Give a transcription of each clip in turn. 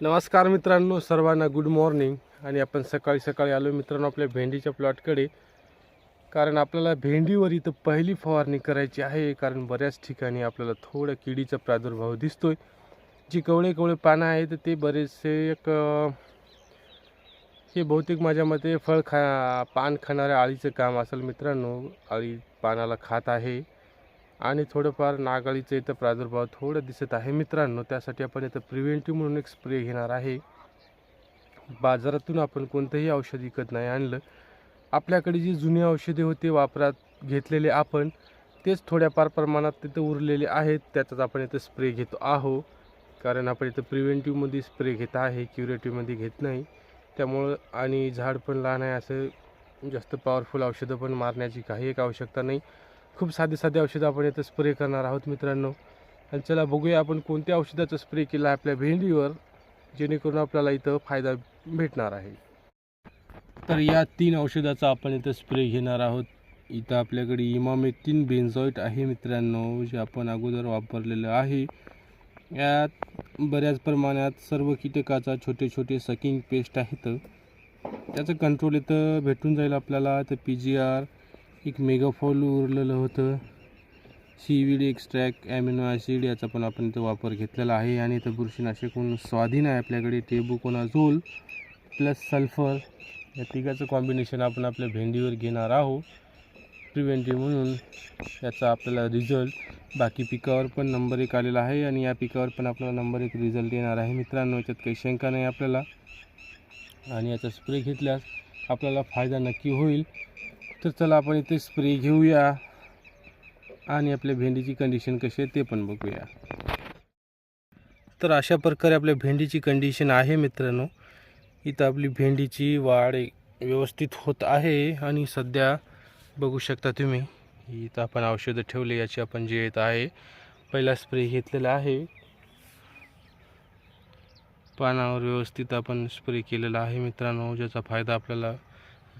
नमस्कार मित्रांनो सर्वांना गुड मॉर्निंग आणि आपण सकाळी सकाळी आलो मित्रांनो आपल्या भेंडीच्या प्लॉटकडे कारण आपल्याला भेंडीवर इथं पहिली फवारणी करायची आहे कारण बऱ्याच ठिकाणी आपल्याला थोडं किडीचा प्रादुर्भाव दिसतोय. जी कवळे कवळे पानं आहेत ते बरेचसे एक हे बहुतेक माझ्या मते फळ खा पान खाणाऱ्या आळीचं काम असेल मित्रांनो. आळी पानाला खात आहे. आणि थोडंफार नागाळीचं इथं प्रादुर्भाव थोडं दिसत आहे. मित्रांनो त्यासाठी आपण इथं प्रिव्हेंटिव्ह म्हणून एक स्प्रे घेणार आहे. बाजारातून आपण कोणतंही औषध विकत नाही आणलं. आपल्याकडे जी जुनी औषधे होते वापरात घेतलेले आपण तेच थोड्याफार प्रमाणात तिथं उरलेले आहेत. त्याचाच आपण इथं स्प्रे घेतो आहो कारण आपण इथं प्रिव्हेंटिव्हमध्ये स्प्रे घेत आहे क्युरेटिव्हमध्ये घेत नाही. त्यामुळं आणि झाड पण लहान आहे असं जास्त पॉवरफुल औषधं पण मारण्याची काही एक आवश्यकता नाही. खूप साधे साधे औषधं आपण याचं स्प्रे करणार आहोत मित्रांनो. आणि चला बघूया आपण कोणत्या औषधाचा स्प्रे केला आहे आपल्या भेंडीवर जेणेकरून आपल्याला इथं फायदा भेटणार आहे. तर या तीन औषधाचा आपण इथं स्प्रे घेणार आहोत. इथं आपल्याकडे इमामेक्टिन बेन्झॉईट आहे मित्रांनो जे आपण अगोदर वापरलेलं आहे. यात बऱ्याच प्रमाणात सर्व कीटकाचा छोटे छोटे सकिंग पेस्ट आहेत. त्याचं कंट्रोल इथं भेटून जाईल आपल्याला. तर पी जी आर एक मेगाफॉल उरलेलं होतं. सीविड एक्स्ट्रॅक्ट ॲमिनो ॲसिड याचा पण आपण इथं वापर घेतलेला आहे. आणि इथं बुरशीनाशक म्हणून स्वाधीन आहे आपल्याकडे टेबुकोनाझोल प्लस सल्फर या तिघाचं कॉम्बिनेशन आपण आपल्या भेंडीवर घेणार आहोत. प्रिव्हेंटिव्ह म्हणून याचा आपल्याला रिझल्ट बाकी पिकावर पण नंबर एक आलेला आहे आणि या पिकावर पण आपल्याला नंबर एक रिझल्ट येणार आहे. मित्रांनो याच्यात काही शंका नाही आपल्याला. आणि याचा स्प्रे घेतल्यास आपल्याला फायदा नक्की होईल. तर चला आपण इथे स्प्रे घेऊया. आणि आपल्या भेंडीची कंडिशन कशी आहे ते पण बघूया. तर अशा प्रकारे आपल्या भेंडीची कंडिशन आहे मित्रांनो. इथं आपली भेंडीची वाढ व्यवस्थित होत आहे. आणि सध्या बघू शकता तुम्ही इथं आपण औषधं ठेवले याची आपण जे येत आहे. पहिला स्प्रे घेतलेला आहे. पानावर व्यवस्थित आपण स्प्रे केलेला आहे मित्रांनो ज्याचा फायदा आपल्याला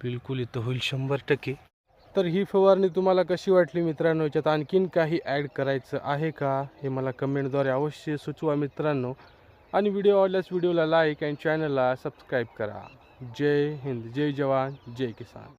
बिलकुल इथं होईल शंभर टक्के. तर ही फवारणी तुम्हाला कशी वाटली मित्रांनो? याच्यात आणखीन काही ॲड करायचं आहे का? हे मला कमेंटद्वारे अवश्य सुचवा मित्रांनो. आणि व्हिडिओ आवडल्यास व्हिडिओला लाईक अँड चॅनलला सबस्क्राईब करा. जय हिंद जय जवान जय किसान.